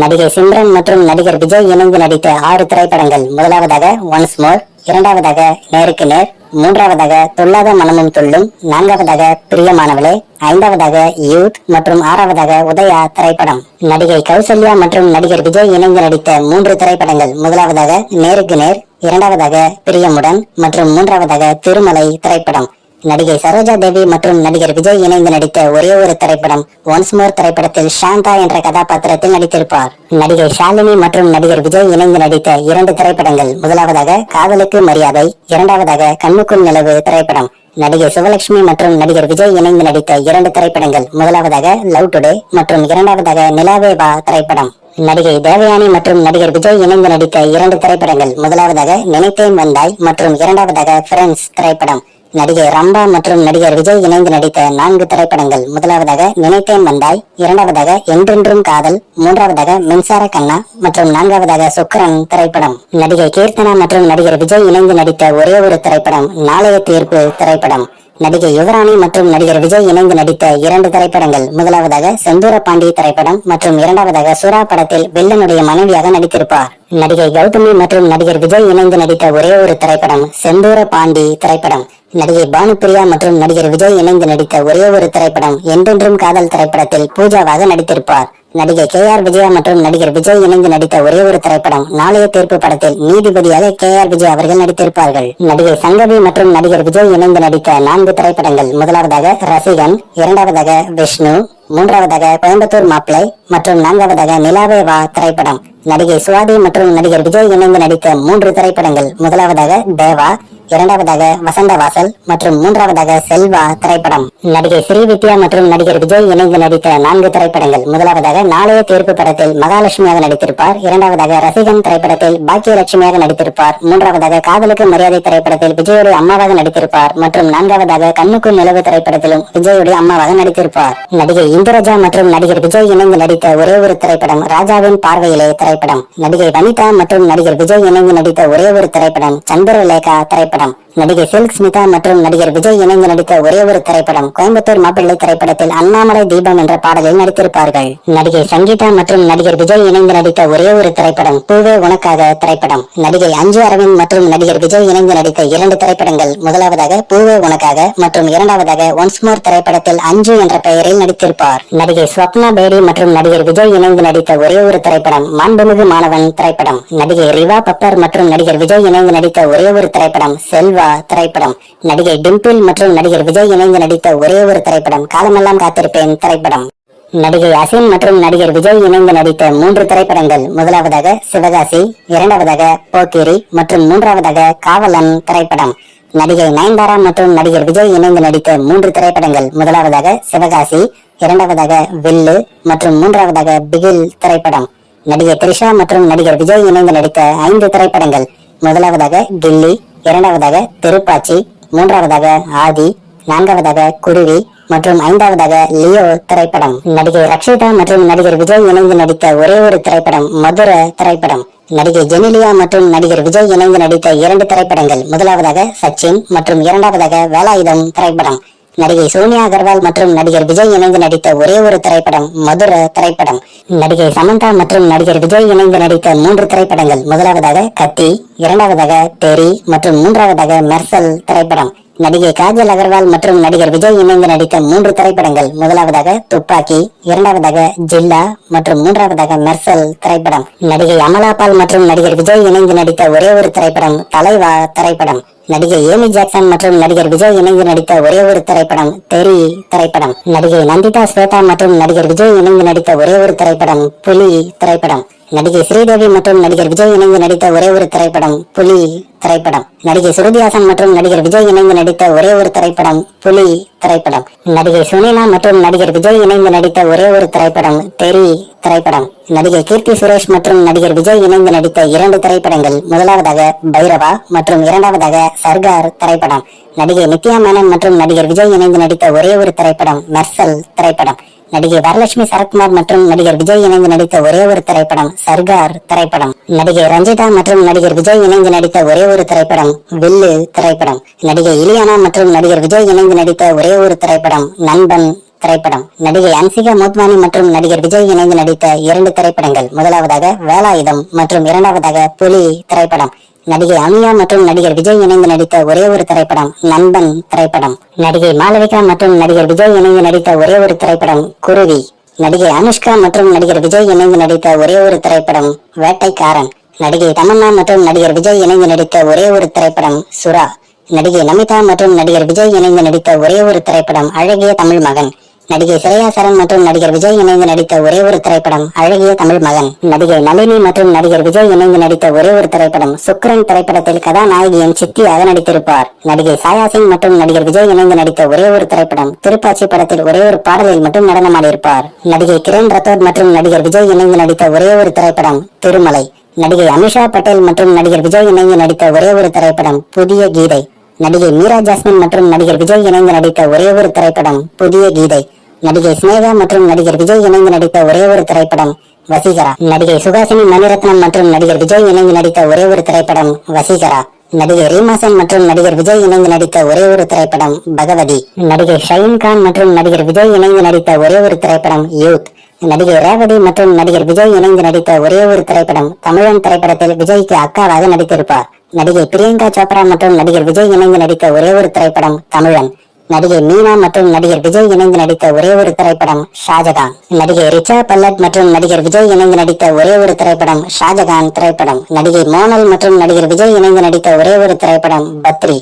நடிகை சிம்ரன் மற்றும் நடிகர் விஜய் இணைந்து நடித்த ஆறு திரைப்படங்கள். முதலாவதாக ஒன்ஸ் மோர் இரண்டாவதாக நேருக்கு நேர் மூன்றாவதாக துல்லாத மனமும் துள்ளும் நான்காவதாக பிரியமானவளே ஐந்தாவதாக யூத் மற்றும் ஆறாவதாக உதயா திரைப்படம். நடிகை கௌசல்யா மற்றும் நடிகர் விஜய் இணைந்து நடித்த மூன்று திரைப்படங்கள். முதலாவதாக நேருக்கு நேர் இரண்டாவதாக பிரியமுடன் மற்றும் மூன்றாவதாக திருமலை திரைப்படம். நடிகை சரோஜா தேவி மற்றும் நடிகர் விஜய் இணைந்து நடித்த ஒரே ஒரு திரைப்படம் ஒன்ஸ் மோர் திரைப்படத்தில் சாந்தா என்ற கதாபாத்திரத்தில் நடித்திருப்பார். நடிகை ஷாலினி மற்றும் நடிகர் விஜய் இணைந்து நடித்த இரண்டு திரைப்படங்கள் முதலாவதாக காதலுக்கு மரியாதை இரண்டாவதாக கண்ணுக்குள் நிலவு திரைப்படம். நடிகை சிவலட்சுமி மற்றும் நடிகர் விஜய் இணைந்து நடித்த இரண்டு திரைப்படங்கள் முதலாவதாக லவ் டுடே மற்றும் இரண்டாவதாக நிலாவே வா திரைப்படம். நடிகை தேவயானி மற்றும் நடிகர் விஜய் இணைந்து நடித்த இரண்டு திரைப்படங்கள் முதலாவதாக நினைத்தேன் வந்தாய் மற்றும் இரண்டாவதாக ஃப்ரெண்ட்ஸ் திரைப்படம். நடிகை ரம்பா மற்றும் நடிகர் விஜய் இணைந்து நடித்த நான்கு திரைப்படங்கள். முதலாவதாக நினைத்தேன் வந்தாய் இரண்டாவதாக என்றென்றும் காதல் மூன்றாவதாக மின்சார கண்ணா மற்றும் நான்காவதாக சுக்கரன் திரைப்படம். நடிகை கீர்த்தனா மற்றும் நடிகர் விஜய் இணைந்து நடித்த ஒரே ஒரு திரைப்படம் நாளைய தீர்ப்பு திரைப்படம். நடிகை யுவராணி மற்றும் நடிகர் விஜய் இணைந்து நடித்த இரண்டு திரைப்படங்கள். முதலாவதாக செந்தூர பாண்டி திரைப்படம் மற்றும் இரண்டாவதாக சுறா படத்தில் வில்லனுடைய மனைவியாக நடித்திருப்பார். நடிகை கௌதமி மற்றும் நடிகர் விஜய் இணைந்து நடித்த ஒரே ஒரு திரைப்படம் செந்தூர பாண்டி திரைப்படம். நடிகை பானுப்பிரியா மற்றும் நடிகர் விஜய் இணைந்து நடித்த ஒரே ஒரு திரைப்படம் என்றென்றும் காதல் திரைப்படத்தில் பூஜாவாக நடித்திருப்பார். நடிகை கே ஆர் விஜயா மற்றும் நடிகர் விஜய் இணைந்து நடித்த ஒரே ஒரு திரைப்படம் நாளைய தீர்ப்பு படத்தில் நீதிபதியாக கே ஆர் விஜய் அவர்கள் நடித்திருப்பார்கள். நடிகை சங்கவி மற்றும் நடிகர் விஜய் இணைந்து நடித்த நான்கு திரைப்படங்கள் முதலாவதாக ரசிகன் இரண்டாவதாக விஷ்ணு மூன்றாவதாக கோயம்புத்தூர் மாப்பிளை மற்றும் நான்காவதாக நிலாவே வா திரைப்படம். நடிகை சுவாதி மற்றும் நடிகர் விஜய் இணைந்து நடித்த மூன்று திரைப்படங்கள் முதலாவதாக தேவா இரண்டாவதாக வசந்த வாசல் மற்றும் மூன்றாவதாக செல்வா திரைப்படம். நடிகை ஸ்ரீவித்யா மற்றும் நடிகர் விஜய் இணைந்து நடித்த நான்கு திரைப்படங்கள். முதலாவதாக நாளைய தீர்ப்பு படத்தில் மகாலட்சுமியாக நடித்திருப்பார். இரண்டாவதாக ரசிகன் திரைப்படத்தில் பாக்கியலட்சுமியாக நடித்திருப்பார். மூன்றாவதாக காதலுக்கு மரியாதை திரைப்படத்தில் விஜயோடைய அம்மாவாக நடித்திருப்பார். மற்றும் நான்காவதாக கண்ணுக்கு நிலவு திரைப்படத்திலும் விஜயுடைய அம்மாவாக நடித்திருப்பார். நடிகை இந்திரஜா மற்றும் நடிகர் விஜய் இணைந்து நடித்த ஒரே ஒரு திரைப்படம் ராஜாவின் பார்வையிலே திரைப்படம். நடிகை வனிதா மற்றும் நடிகர் விஜய் இணைந்து நடித்த ஒரே ஒரு திரைப்படம் சந்திரலேகா திரைப்படம். ஏற்படும் நடிகை சில்க் ஸ்மிதா மற்றும் நடிகர் விஜய் இணைந்து நடித்த ஒரே ஒரு திரைப்படம் கோயம்புத்தூர் மாப்பிள்ளை திரைப்படத்தில் அண்ணாமலை தீபம் என்ற பாடலில் நடித்திருப்பார்கள். நடிகை சங்கீதா மற்றும் நடிகர் விஜய் இணைந்து நடித்த ஒரே ஒரு திரைப்படம் பூவே உனக்காக திரைப்படம். நடிகை அஞ்சு அரவிந்த் மற்றும் நடிகர் விஜய் இணைந்து நடித்த இரண்டு திரைப்படங்கள் முதலாவதாக பூவே உனக்காக மற்றும் இரண்டாவதாக ஒன்ஸ் மோர் திரைப்படத்தில் அஞ்சு என்ற பெயரில் நடித்திருப்பார். நடிகை ஸ்வப்னா பேடி மற்றும் நடிகர் விஜய் இணைந்து நடித்த ஒரே ஒரு திரைப்படம் மாண்புமிகு மாணவன் திரைப்படம். நடிகை ரிவா பப்பர் மற்றும் நடிகர் விஜய் இணைந்து நடித்த ஒரே ஒரு திரைப்படம் செல்வா. திரைப்படம். நடிகை டிம்பிள் மற்றும் நடிகர் விஜய் இணைந்து நடித்த ஒரே ஒரு திரைப்படம். காலமெல்லாம் காத்திருப்பேன் திரைப்படம். நடிகை அசின் மற்றும் நடிகர் விஜய் இணைந்து நடித்த மூன்று திரைப்படங்கள். முதலாவதாக சிவகாசி இரண்டாவதாக போக்கிரி மற்றும் மூன்றாவதாக காவலன் திரைப்படம். நடிகை நயன்தாரா மற்றும் நடிகர் விஜய் இணைந்து நடித்த மூன்று திரைப்படங்கள். முதலாவதாக சிவகாசி இரண்டாவதாக வில்லு மற்றும் மூன்றாவதாக பிகில் திரைப்படம். நடிகை த்ரிஷா மற்றும் நடிகர் விஜய் இணைந்து நடித்த ஐந்து திரைப்படங்கள். முதலாவதாக கில்லி இரண்டாவதாக திருப்பாச்சி மூன்றாவதாக ஆதி நான்காவதாக குருவி மற்றும் ஐந்தாவதாக லியோ திரைப்படம். நடிகை ரக்ஷிதா மற்றும் நடிகர் விஜய் இணைந்து நடித்த ஒரே ஒரு திரைப்படம் மதுர திரைப்படம். நடிகை ஜெனிலியா மற்றும் நடிகர் விஜய் இணைந்து நடித்த இரண்டு திரைப்படங்கள் முதலாவதாக சச்சின் மற்றும் இரண்டாவதாக வேலாயுதம் திரைப்படம். நடிகை சோனியா அகர்வால் மற்றும் நடிகர் விஜய் இணைந்து நடித்த ஒரே ஒரு திரைப்படம் மதுர திரைப்படம். நடிகை சமந்தா மற்றும் நடிகர் விஜய் இணைந்து நடித்த மூன்று திரைப்படங்கள். முதலாவதாக கத்தி இரண்டாவதாக தெரி மற்றும் மூன்றாவதாக மெர்சல் திரைப்படம். நடிகை காஜல் அகர்வால் மற்றும் நடிகர் விஜய் இணைந்து நடித்த மூன்று திரைப்படங்கள். முதலாவதாக துப்பாக்கி இரண்டாவதாக ஜில்லா மற்றும் மூன்றாவதாக மெர்சல் திரைப்படம். நடிகை அமலா பால் மற்றும் நடிகர் விஜய் இணைந்து நடித்த ஒரே ஒரு திரைப்படம் தலைவா திரைப்படம். நடிகை ஏமி ஜாக்சன் மற்றும் நடிகர் விஜய் இணைந்து நடித்த ஒரே ஒரு திரைப்படம் தெரி திரைப்படம். நடிகை நந்திதா ஸ்வேதா மற்றும் நடிகர் விஜய் இணைந்து நடித்த ஒரே ஒரு திரைப்படம் புலி திரைப்படம். நடிகை ஸ்ரீதேவி மற்றும் நடிகர் விஜய் இணைந்து நடித்த ஒரே ஒரு திரைப்படம் புலி திரைப்படம். நடிகை சுருதிஹாசன் மற்றும் நடிகர் விஜய் இணைந்து நடித்த ஒரே ஒரு திரைப்படம் புலி திரைப்படம். நடிகை சுனிலா மற்றும் நடிகர் விஜய் இணைந்து நடித்த ஒரே ஒரு திரைப்படம் தெரி திரைப்படம். நடிகை கீர்த்தி சுரேஷ் மற்றும் நடிகர் விஜய் இணைந்து நடித்த இரண்டு திரைப்படங்கள் முதலாவதாக பைரவா மற்றும் இரண்டாவதாக சர்கார் திரைப்படம். நடிகை நித்யா மேனன் மற்றும் நடிகர் விஜய் இணைந்து நடித்த ஒரே ஒரு திரைப்படம் மெர்சல் திரைப்படம். நடிகை வரலட்சுமி சரத்குமார் மற்றும் நடிகர் விஜய் இணைந்து நடித்த ஒரே ஒரு திரைப்படம் சர்கார் திரைப்படம். நடிகை ரஞ்சிதா மற்றும் நடிகர் விஜய் இணைந்து நடித்த ஒரே ஒரு திரைப்படம் வில்லு திரைப்படம். நடிகை இலியானா மற்றும் நடிகர் விஜய் இணைந்து நடித்த ஒரே ஒரு திரைப்படம் நண்பன் திரைப்படம். நடிகை அன்சிகா மோத்வானி மற்றும் நடிகர் விஜய் இணைந்து நடித்த இரண்டு திரைப்படங்கள். முதலாவதாக வேலாயுதம் மற்றும் இரண்டாவதாக புலி திரைப்படம். நடிகை அமியா மற்றும் நடிகர் விஜய் இணைந்து நடித்த ஒரே ஒரு திரைப்படம் நண்பன் திரைப்படம். நடிகை மாளவிகா மற்றும் நடிகர் விஜய் இணைந்து நடித்த ஒரே ஒரு திரைப்படம் குருவி. நடிகை அனுஷ்கா மற்றும் நடிகர் விஜய் இணைந்து நடித்த ஒரே ஒரு திரைப்படம் வேட்டைக்காரன். நடிகை தமன்னா மற்றும் நடிகர் விஜய் இணைந்து நடித்த ஒரே ஒரு திரைப்படம் சுறா. நடிகை நமிதா மற்றும் நடிகர் விஜய் இணைந்து நடித்த ஒரே ஒரு திரைப்படம் அழகிய தமிழ் மகன். நடிகை ஸ்ரேயா சரண் மற்றும் நடிகர் விஜய் இணைந்து நடித்த ஒரே ஒரு திரைப்படம் அழகிய தமிழ் மகன். நடிகை நளினி மற்றும் நடிகர் விஜய் இணைந்து நடித்த ஒரே ஒரு திரைப்படம் சுக்ரன் திரைப்படத்தில் கதாநாயகியின் சித்தியாக நடித்திருப்பார். நடிகை சாயா சிங் மற்றும் நடிகர் விஜய் இணைந்து நடித்த ஒரே ஒரு திரைப்படம் திருப்பாச்சி படத்தில் ஒரே ஒரு பாடலில் மட்டும் நடனமாடியிருப்பார். நடிகை கிரண் ரத்தோர் மற்றும் நடிகர் விஜய் இணைந்து நடித்த ஒரே ஒரு திரைப்படம் திருமலை. நடிகை அமிஷா பட்டேல் மற்றும் நடிகர் விஜய் இணைந்து நடித்த ஒரே ஒரு திரைப்படம் புதிய கீதை. நடிகை மீரா ஜாஸ்மின் மற்றும் நடிகர் விஜய் இணைந்து நடித்த ஒரே ஒரு திரைப்படம் புதிய கீதை. நடிகை ஸ்னேகா மற்றும் நடிகர் விஜய் இணைந்து நடித்த ஒரே ஒரு திரைப்படம் வசீகரா. நடிகை சுகாசினி மணிரத்னம் மற்றும் நடிகர் விஜய் இணைந்து நடித்த ஒரே ஒரு திரைப்படம் வசீகரா. நடிகை ரீமாசன் மற்றும் நடிகர் விஜய் இணைந்து நடித்த ஒரே ஒரு திரைப்படம் பகவதி. நடிகை ஷயின் கான் மற்றும் நடிகர் விஜய் இணைந்து நடித்த ஒரே ஒரு திரைப்படம் யூத். நடிகை ரேவதி மற்றும் நடிகர் விஜய் இணைந்து நடித்த ஒரே ஒரு திரைப்படம் தமிழன் திரைப்படத்தில் விஜய்க்கு அக்காவாக நடித்திருப்பார். நடிகை பிரியங்கா சோப்ரா மற்றும் நடிகர் விஜய் இணைந்து நடித்த ஒரே ஒரு திரைப்படம் தமிழன். நடிகை மீனா மற்றும் நடிகர் விஜய் இணைந்து நடித்த ஒரே ஒரு திரைப்படம் ஷாஜகான். நடிகை ரிச்சா பல்லட் மற்றும் நடிகர் விஜய் இணைந்து நடித்த ஒரே ஒரு திரைப்படம் ஷாஜகான் திரைப்படம். நடிகை மோனல் மற்றும் நடிகர் விஜய் இணைந்து நடித்த ஒரே ஒரு திரைப்படம் பத்ரி.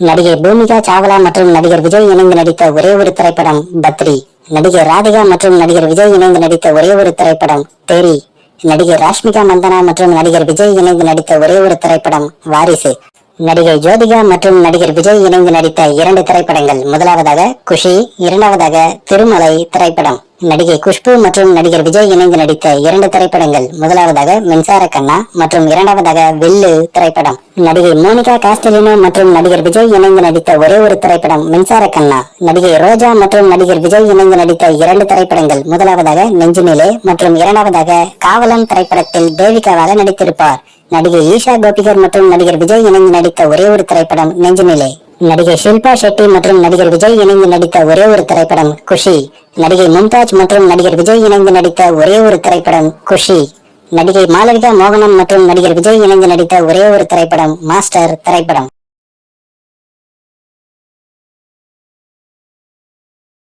நடிகை பூமிகா சாவ்லா மற்றும் நடிகர் விஜய் இணைந்து நடித்த ஒரே ஒரு திரைப்படம் பத்ரி. நடிகை ராதிகா மற்றும் நடிகர் விஜய் இணைந்து நடித்த ஒரே ஒரு திரைப்படம் தேரி. நடிகை ராஷ்மிகா மந்தனா மற்றும் நடிகர் விஜய் இணைந்து நடித்த ஒரே ஒரு திரைப்படம் வாரிசு. நடிகை ஜோதிகா மற்றும் நடிகர் விஜய் இணைந்து நடித்த இரண்டு திரைப்படங்கள். முதலாவதாக குஷி இரண்டாவதாக திருமலை திரைப்படம். நடிகை குஷ்பு மற்றும் நடிகர் விஜய் இணைந்து நடித்த இரண்டு திரைப்படங்கள். முதலாவதாக மின்சார கண்ணா மற்றும் இரண்டாவதாக வில்லு திரைப்படம். நடிகை மோனிகா காஸ்டலினோ மற்றும் நடிகர் விஜய் இணைந்து நடித்த ஒரே ஒரு திரைப்படம் மின்சார கண்ணா. நடிகை ரோஜா மற்றும் நடிகர் விஜய் இணைந்து நடித்த இரண்டு திரைப்படங்கள். முதலாவதாக நெஞ்சுநிலே மற்றும் இரண்டாவதாக காவலன் திரைப்படத்தில் தேவிகாவாக நடித்திருப்பார். நடிகை ஈஷா கோபிகர் மற்றும் நடிகர் விஜய் இணைந்து நடித்த ஒரே ஒரு திரைப்படம் நெஞ்சுநிலை. நடிகை ஷில்பா ஷெட்டி மற்றும் நடிகர் விஜய் இணைந்து நடித்த ஒரே ஒரு திரைப்படம் குஷி. நடிகை மும்தாஜ் மற்றும் நடிகர் விஜய் இணைந்து நடித்த ஒரே ஒரு திரைப்படம் குஷி. நடிகை மாலவிகா மோகனம் மற்றும் நடிகர் விஜய் இணைந்து நடித்த ஒரே ஒரு திரைப்படம் மாஸ்டர் திரைப்படம்.